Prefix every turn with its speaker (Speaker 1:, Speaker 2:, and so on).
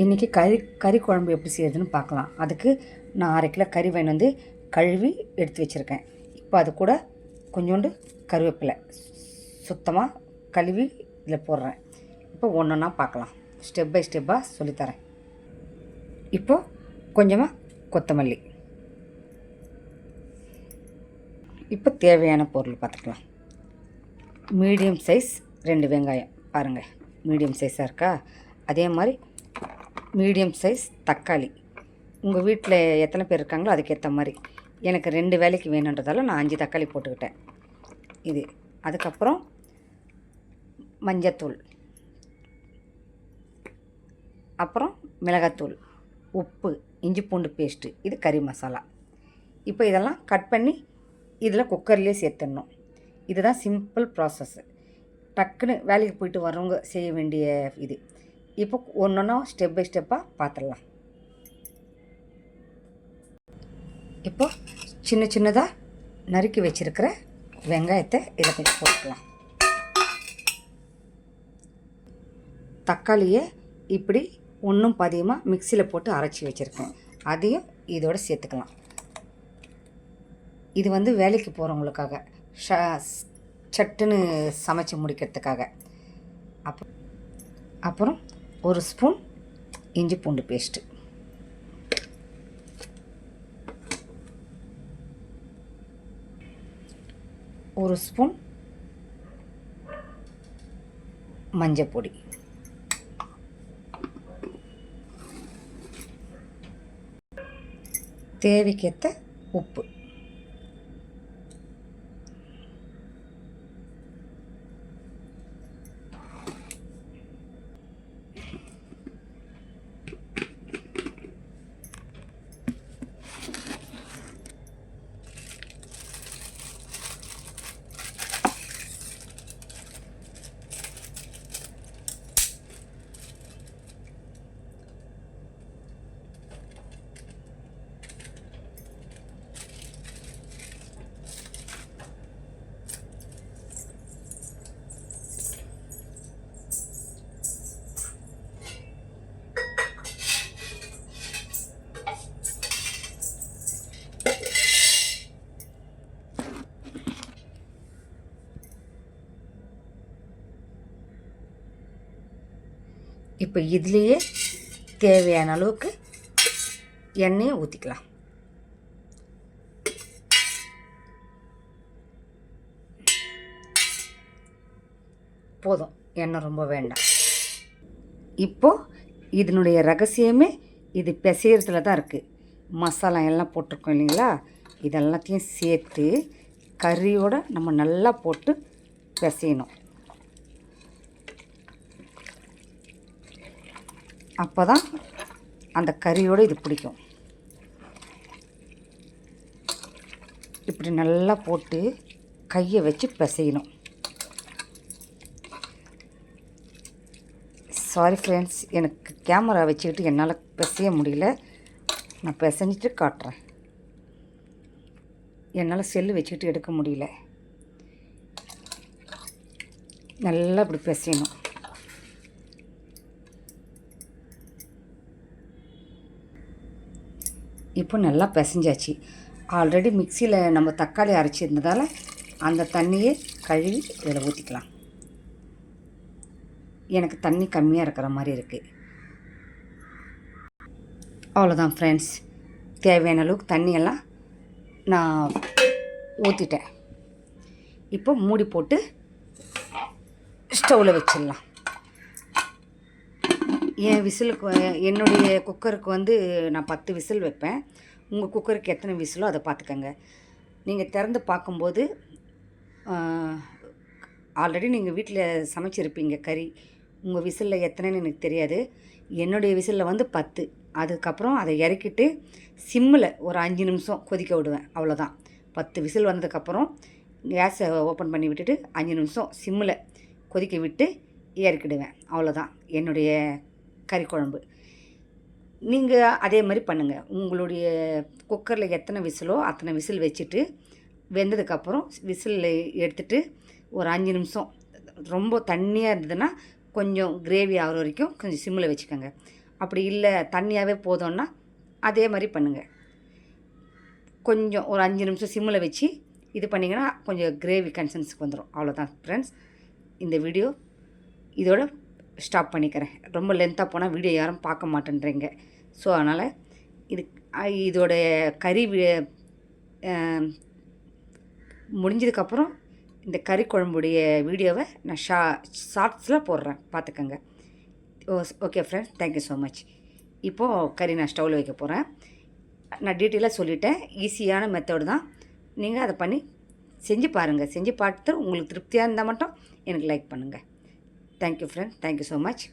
Speaker 1: இன்றைக்கி கறி கறி குழம்பு எப்படி செய்யறதுன்னு பார்க்கலாம். அதுக்கு நான் அரை கிலோ கறி வாங்கி வந்து கழுவி எடுத்து வச்சுருக்கேன். இப்போ அது கூட கொஞ்சோண்டு கருவேப்பிலை சுத்தமாக கழுவி இதில் போடுறேன். இப்போ ஒன்று ஒன்றா பார்க்கலாம் ஸ்டெப் பை ஸ்டெப்பாக சொல்லித்தரேன். இப்போது கொஞ்சமாக கொத்தமல்லி. இப்போ தேவையான பொருள் பார்த்துக்கலாம். மீடியம் சைஸ் ரெண்டு வெங்காயம். பாருங்கள் மீடியம் சைஸாக இருக்கா? அதே மாதிரி மீடியம் சைஸ் தக்காளி. உங்கள் வீட்டில் எத்தனை பேர் இருக்காங்களோ அதுக்கேற்ற மாதிரி. எனக்கு ரெண்டு வேலைக்கு வேணுன்றதால நான் அஞ்சு தக்காளி போட்டுக்கிட்டேன். இது. அதுக்கப்புறம் மஞ்சத்தூள். அப்புறம் மிளகாத்தூள். உப்பு இஞ்சி பூண்டு பேஸ்ட்டு இது கறி மசாலா. இப்போ இதெல்லாம் கட் பண்ணி இதில் குக்கர்லேயே சேர்த்துடணும். இதுதான் சிம்பிள் ப்ராசஸ்ஸு டக்குன்னு வேலைக்கு போயிட்டு வரவங்க செய்ய வேண்டிய இது. இப்போ ஒன்று ஸ்டெப் பை ஸ்டெப்பாக பார்த்துடலாம் இப்போ சின்ன சின்னதாக நறுக்கி வச்சுருக்கிற வெங்காயத்தை இதை கொஞ்சம் போட்டுக்கலாம். தக்காளியை இப்படி ஒன்றும் பதியமாக மிக்சியில் போட்டு அரைச்சி வச்சுருக்கேன் அதையும் இதோடு சேர்த்துக்கலாம். இது வந்து வேலைக்கு போகிறவங்களுக்காக ஷ சட்டுன்னு சமைச்சு முடிக்கிறதுக்காக. அப்போ அப்புறம் ஒரு ஸ்பூன் இஞ்சி பூண்டு பேஸ்ட்டு ஒரு ஸ்பூன் மஞ்சள் பொடி. தேவைக்கேற்ற உப்பு. இப்போ இதுலேயே தேவையான அளவுக்கு எண்ணெயை ஊற்றிக்கலாம் போதும். எண்ணெய் ரொம்ப வேண்டாம். இப்போது இதனுடைய ரகசியமே இது பிசையறதுல தான் இருக்குது மசாலா எல்லாம் போட்டிருக்கோம் இல்லைங்களா? இதெல்லாத்தையும் சேர்த்து கறியோடு நம்ம நல்லா போட்டு பிசையணும். அப்போ தான் அந்த கறியோடு இது பிடிக்கும். இப்படி நல்லா போட்டு கையை வச்சு பிசையணும். சாரி ஃப்ரெண்ட்ஸ் எனக்கு கேமரா வச்சுக்கிட்டு என்னால் பிசைய முடியல. நான் பிசைஞ்சிட்டு காட்டுறேன். என்னால் செல்லு வச்சுக்கிட்டு எடுக்க முடியல. நல்லா இப்படி பிசையணும். இப்போ நல்லா பிசைஞ்சாச்சு. ஆல்ரெடி மிக்சியில் நம்ம தக்காளி அரைச்சிருந்ததால் அந்த தண்ணியை கழுவி இதில் ஊற்றிக்கலாம் எனக்கு தண்ணி கம்மியாக இருக்கிற மாதிரி இருக்குது அவ்வளோதான் ஃப்ரெண்ட்ஸ் தேவையான அளவுக்கு தண்ணியெல்லாம் நான் ஊற்றிட்டேன் இப்போ மூடி போட்டு ஸ்டவ்வில் வச்சிடலாம். என் விசிலுக்கு என்னுடைய குக்கருக்கு வந்து நான் பத்து விசில் வைப்பேன். உங்கள் குக்கருக்கு எத்தனை விசிலோ அதை பார்த்துக்கங்க. நீங்கள் திறந்து பார்க்கும்போது ஆல்ரெடி நீங்கள் வீட்டில் சமைச்சிருப்பீங்க கறி. உங்கள் விசிலில் எத்தனைன்னு எனக்கு தெரியாது. என்னுடைய விசிலில் வந்து பத்து. அதுக்கப்புறம் அதை இறக்கிட்டு சிம்மில் ஒரு அஞ்சு நிமிஷம் கொதிக்க விடுவேன். அவ்வளோதான். பத்து விசில் வந்ததுக்கப்புறம் கேஸை ஓப்பன் பண்ணி விட்டுட்டு அஞ்சு நிமிஷம் சிம்மில் கொதிக்க விட்டு இறக்கிடுவேன். அவ்வளோதான். என்னுடைய கறி குழம்பு நீங்கள் அதே மாதிரி பண்ணுங்கள் உங்களுடைய குக்கரில் எத்தனை விசிலோ அத்தனை விசில் வச்சுட்டு வெந்ததுக்கப்புறம் விசிலில் எடுத்துட்டு ஒரு அஞ்சு நிமிஷம் ரொம்ப தண்ணியாக இருந்ததுன்னா கொஞ்சம் கிரேவி ஆகிற வரைக்கும் கொஞ்சம் சிம்மில் வச்சுக்கோங்க. அப்படி இல்லை தண்ணியாகவே போதும்னா அதே மாதிரி பண்ணுங்கள் கொஞ்சம் ஒரு அஞ்சு நிமிஷம் சிம்மில் வச்சு இது பண்ணிங்கன்னா கொஞ்சம் கிரேவி கன்சன்ஸுக்கு வந்துடும் அவ்வளோதான் ஃப்ரெண்ட்ஸ் இந்த வீடியோ இதோட ஸ்டாப் பண்ணிக்கிறேன். ரொம்ப லென்த்தாக போனால் வீடியோ யாரும் பார்க்க மாட்டேன்றீங்க. ஸோ அதனால் இது இதோடைய கறி முடிஞ்சதுக்கப்புறம் இந்த கறி குழம்புடைய வீடியோவை நான் ஷா ஷார்ட்ஸில் போடுறேன். பார்த்துக்கோங்க. ஓ okay friends thank you so much இப்போது கறி நான் ஸ்டவ்வில் வைக்க போகிறேன் நான் டீட்டெயிலாக சொல்லிட்டேன். ஈஸியான மெத்தடு தான். நீங்கள் அதை பண்ணி செஞ்சு பாருங்கள் செஞ்சு பார்த்துட்டு உங்களுக்கு திருப்தியாக இருந்தால் மட்டும் எனக்கு லைக் பண்ணுங்கள் thank you friend thank you so much